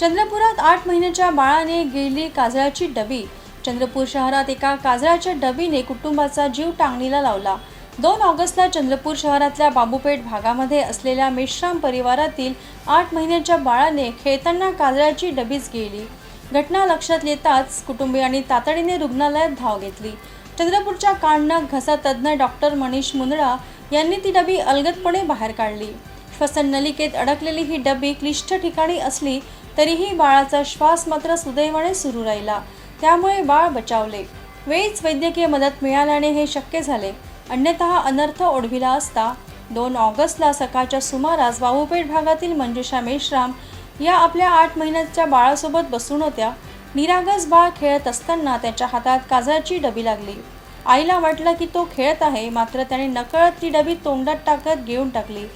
चंद्रपुरात आठ महिन्याच्या बाळाने गेली काजळाची डबी. चंद्रपूर शहरात एका काजळाच्या डबीने कुटुंबाचा जीव टांगणीला लावला. दोन ऑगस्टला चंद्रपूर शहरातल्या बाबूपेठ भागामध्ये असलेल्या मेश्राम परिवारातील आठ महिन्याच्या बाळाने खेळताना काजळाची डबीच गेली. घटना लक्षात येताच कुटुंबियांनी तातडीने रुग्णालयात धाव घेतली. चंद्रपूरच्या काननाक घसा तज्ज्ञ डॉक्टर मनीष मुंदडा यांनी ती डबी अलगदपणे बाहेर काढली. श्वसन नलिकेत अडकलेली ही डबी क्लिष्ट ठिकाणी असली तरीही बाळाचा श्वास मात्र सुदैवाने सुरू राहिला. त्यामुळे बाळ बचावले. वेळीच वैद्यकीय मदत मिळाल्याने हे शक्य झाले. अन्यथा अनर्थ ओढविला असता दोन ऑगस्टला सकाळच्या सुमारास बाबूपेठ भागातील मंजुषा मेश्राम या आपल्या आठ महिन्याच्या बाळासोबत बसून होत्या. निरागस बाळ खेळत असताना त्याच्या हातात काजळाची डबी लागली. आईला वाटलं की तो खेळत आहे मात्र त्याने नकळत ती डबी तोंडात टाकत घेऊन टाकली.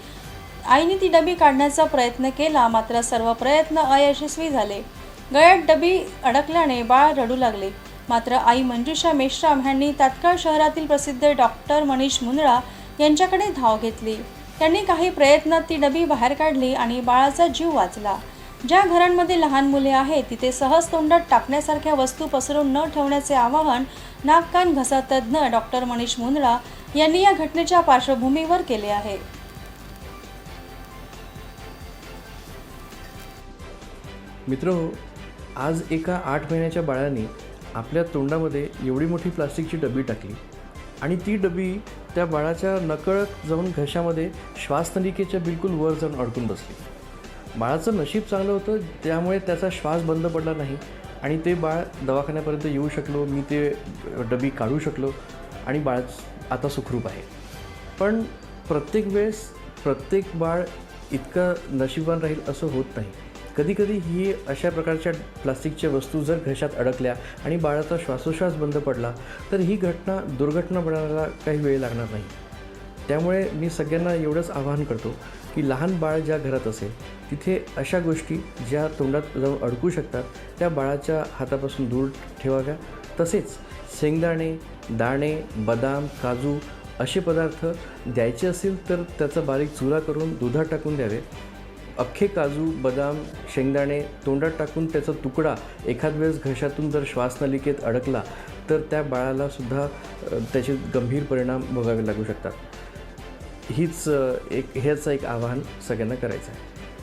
आईने ती डबी काढण्याचा प्रयत्न केला मात्र सर्व प्रयत्न अयशस्वी झाले. गळ्यात डबी अडकल्याने बाळ रडू लागले. मात्र आई मंजुषा मेश्राम यांनी तात्काळ शहरातील प्रसिद्ध डॉक्टर मनीष मुंदळा यांच्याकडे धाव घेतली. त्यांनी काही प्रयत्नात ती डबी बाहेर काढली आणि बाळाचा जीव वाचला. ज्या घरांमध्ये लहान मुले आहेत तिथे सहज तोंडात टाकण्यासारख्या वस्तू पसरून न ठेवण्याचे आवाहन नाक कान घसा तज्ज्ञ डॉक्टर मनीष मुंदळा यांनी या घटनेच्या पार्श्वभूमीवर केले आहे. मित्र हो आज एका आठ महिन्याच्या बाळाने आपल्या तोंडामध्ये एवढी मोठी प्लास्टिकची डबी टाकली आणि ती डबी त्या बाळाच्या नकळत जाऊन घशामध्ये श्वासनलिकेच्या बिलकुल वर जाऊन अडकून बसली. बाळाचं नशीब चांगलं होतं त्यामुळे त्याचा श्वास बंद पडला नाही आणि ते बाळ दवाखान्यापर्यंत येऊ शकलो मी ते डबी काढू शकलो आणि बाळ आता सुखरूप आहे. पण प्रत्येक वेळेस प्रत्येक बाळ इतकं नशिबान राहील असं होत नाही. कधीकधी ही अशा प्रकारच्या प्लास्टिकच्या वस्तू जर घशात अडकल्या आणि बाळाचा श्वासोश्वास बंद पडला तर ही घटना दुर्घटना बनायला काही वेळ लागणार नाही. त्यामुळे मी सगळ्यांना एवढंच आवाहन करतो की लहान बाळ ज्या घरात असेल तिथे अशा गोष्टी ज्या तोंडात जाऊन अडकू शकतात त्या बाळाच्या हातापासून दूर ठेवाव्या. तसेच शेंगदाणे दाणे बदाम काजू असे पदार्थ द्यायचे असेल तर त्याचा बारीक चुरा करून दुधात टाकून द्यावे. अख्खे काजू बदाम शेंगदाणे तोंडात टाकून त्याचा तुकडा एखाद वेळेस घशातून जर श्वासनलिकेत अडकला तर त्या बाळाला सुद्धा त्याचे गंभीर परिणाम भोगावे लागू शकतात. हीच एक ह्याचं एक आवाहन सगळ्यांना करायचं आहे.